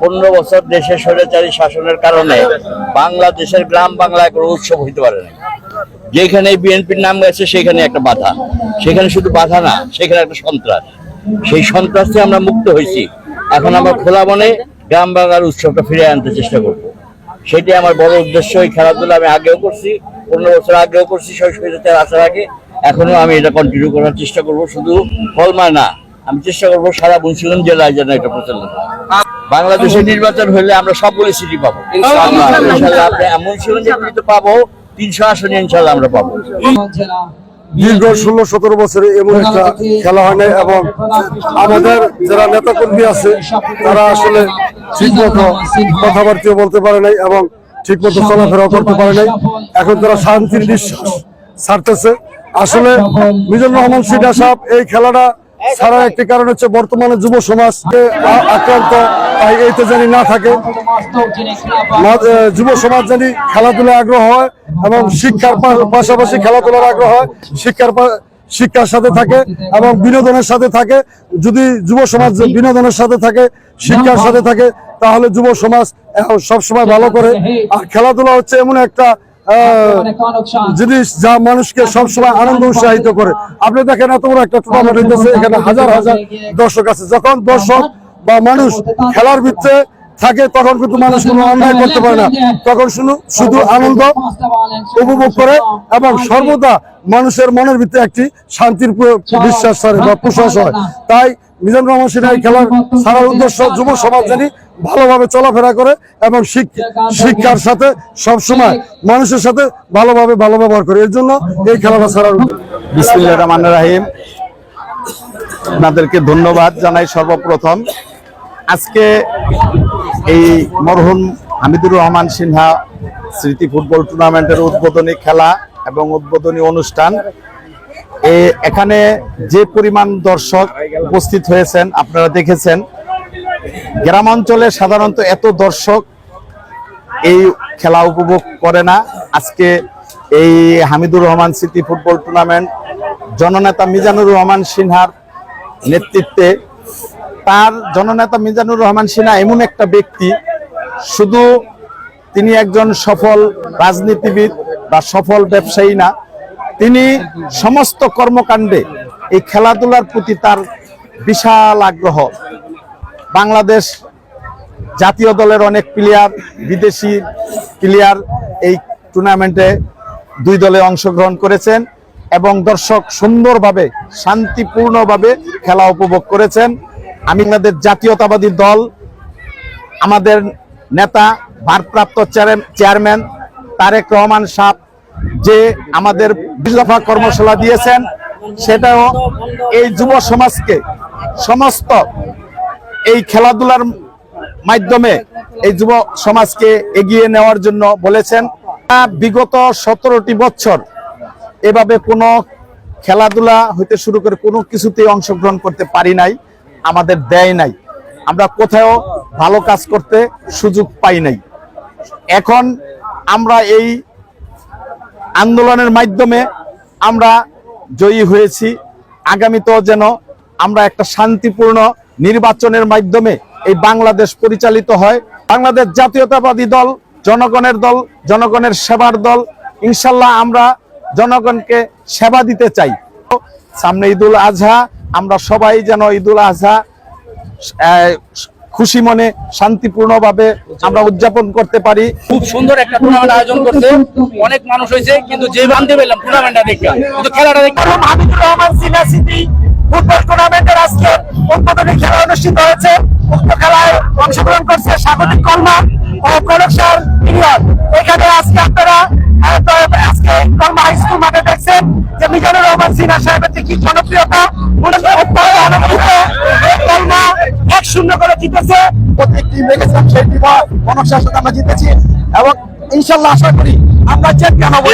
পনেরো বছর দেশে স্বৈরাচারী শাসনের কারণে বাংলাদেশের গ্রাম বাংলায় কোনো উৎসব হইতে পারে না যেখানে বিএনপির নাম গেছে, সেখানে একটা বাধা। সেখানে শুধু বাধা না, সেখানে একটা সন্ত্রাস। সেই সন্ত্রাস থেকে আমরা মুক্ত হয়েছি এখন আমরা খোলা মনে গ্রাম বাংলার উৎসবটা ফিরে আনতে চেষ্টা করব। সেটি আমার বড় উদ্দেশ্য। এই খেলাধুলা আমি আগেও করছি, পনেরো বছর আগেও করছি সরস্বতীতে আসার আগে। এখনও আমি এটা কন্টিনিউ করার চেষ্টা করব। শুধু ফলমা না আমি চেষ্টা করব সারা মুন্সিগঞ্জ জেলায় যেন এটা প্রচলন। বাংলাদেশে নির্বাচন হলে আমরা সবগুলো সিটি পাবো। মুন্সিগঞ্জে তো পাবো তিনশো আসনে ইনশাআল্লাহ আমরা পাবো। দীর্ঘ ষোলো সতেরো বছরে এমন একটা খেলা হয় না এবং আমাদের যারা নেতা কর্মী আছে তারা আসলে ঠিক মতো কথাবার্তা বলতে পারে নাই এবং ঠিক মতো চলাফেরা করতে পারে নাই। এখন তারা শান্তির নিঃশ্বাস ছাড়তেছে। আসলে মিজানুর রহমান সিডা সাহেব এই খেলাটা ছাড়ার একটি কারণ হচ্ছে বর্তমানে যুব সমাজ আক্রান্ত তাই এইতে জানি না থাকে। যুব সমাজ জানি খেলাধুলায় আগ্রহ হয় এবং শিক্ষার পাশাপাশি খেলাধুলার আগ্রহ হয় শিক্ষার শিক্ষার সাথে থাকে এবং বিনোদনের সাথে থাকে। যদি যুব সমাজ বিনোদনের সাথে থাকে শিক্ষার সাথে থাকে তাহলে যুব সমাজ সব সময় ভালো করে। আর খেলাধুলা হচ্ছে এমন একটা জিনিস যা মানুষকে সবসময় আনন্দ উৎসাহিত করে। আপনি দেখেন এত বড় একটা টুর্নামেন্ট হইতেছে এখানে হাজার হাজার দর্শক আছে। যখন দর্শক বা মানুষ খেলার ভিত্তে থাকে তখন কিন্তু মানুষ কোনো অন্যায় করতে পারে না। তখন শুধু শুধু আনন্দ উপভোগ করে এবং সর্বদা মানুষের মনের ভিতরে একটি শান্তির বিশ্বাস ছাড়ে বা প্রশ্বাস হয়। তাই মিজানুর রহমান সিনহা এই খেলার সারার উদ্দেশ্য যুব সমাজ জানি ভালোভাবে চলাফেরা করে এবং শিক- শিক্ষার সাথে সব সময় মানুষের সাথে ভালোভাবে ভালো ব্যবহার করে। এর জন্য এই খেলাটা উদ্দেশ্য। বিসমিল্লাহ রহমান রাহিম। আপনাদেরকে ধন্যবাদ জানাই সর্বপ্রথম। আজকে এই মরহুম হামিদুর রহমান সিনহা স্মৃতি ফুটবল টুর্নামেন্টের উদ্বোধনী খেলা এবং উদ্বোধনী অনুষ্ঠান এখানে যে পরিমাণ দর্শক উপস্থিত হয়েছেন, আপনারা দেখেছেন গ্রামাঞ্চলে সাধারণত এত দর্শক এই খেলা উপভোগ করে না। আজকে এই হামিদুর রহমান স্মৃতি ফুটবল টুর্নামেন্ট, জননেতা মিজানুর রহমান সিনহার নেতৃত্বে, তার জননেতা মিজানুর রহমান সিনহা এমন একটা ব্যক্তি, শুধু তিনি একজন সফল রাজনীতিবিদ বা সফল ব্যবসায়ী না তিনি সমস্ত কর্মকাণ্ডে এই খেলাধুলার প্রতি তার বিশাল আগ্রহ। বাংলাদেশ জাতীয় দলের অনেক প্লেয়ার বিদেশি প্লেয়ার এই টুর্নামেন্টে দুই দলে অংশগ্রহণ করেছেন এবং দর্শক সুন্দরভাবে, শান্তিপূর্ণভাবে খেলা উপভোগ করেছেন। আমি আমাদের জাতীয়তাবাদী দল, আমাদের নেতা, ভারপ্রাপ্ত চেয়ারম্যান তারেক রহমান সাহ যে আমাদের বিশ কর্মশালা দিয়েছেন, সেটাও এই যুব সমাজকে সমস্ত এই খেলাধুলার মাধ্যমে এই যুব সমাজকে এগিয়ে নেওয়ার জন্য বলেছেন। বিগত সতেরোটি বছর এভাবে কোনো খেলাধুলা হইতে শুরু করে কোনো কিছুতেই অংশগ্রহণ করতে পারি নাই, আমাদের দেয় নাই। আমরা কোথাও ভালো কাজ করতে সুযোগ পাই নাই। এখন আমরা এই আন্দোলনের মাধ্যমে আমরা জয়ী হয়েছি। আগামীতেও যেন আমরা একটা শান্তিপূর্ণ নির্বাচনের মাধ্যমে এই বাংলাদেশ পরিচালিত হয়। বাংলাদেশ জাতীয়তাবাদী দল, জনগণের দল, জনগণের সেবার দল, ইনশাল্লাহ আমরা জনগণকে সেবা দিতে চাই। সামনে ঈদুল আজহা, আমরা সবাই যেন ঈদুল আজহা খুশি মনে শান্তিপূর্ণভাবে আমরা উদযাপন করতে পারি। খুব সুন্দর একটা টুর্নামেন্ট আয়োজন করছে। অনেক মানুষ হয়েছে কিন্তু যে বান্ধে পেলাম টুর্নামেন্টটা কিন্তু খেলাটা দেখে হাবিবুর রহমান সিনা সিটি ফুটবল টুর্নামেন্টের আজকে উদ্বোধনী খেলা অনুষ্ঠিত হয়েছে। উক্ত খেলায় অংশগ্রহণ করছে স্বাগতিক কর্মা ও ইউনিয়ন এখানে আজকে আপনারা আজকে কর্মা হাই স্কুল মাঠে দেখছেন যে মিজানুর রহমান সিনা সাহেবের কি জনপ্রিয়তা মূলত অত্যন্ত আনন্দিত এই কর্মা এক শূন্য করে জিতেছে। প্রত্যেকটি রেখেছিলাম সেই টিম মনসার সাথে আমরা জিতেছি এবং ইনশাল্লাহ আশা করি আমরা চ্যাম্পিয়ন হব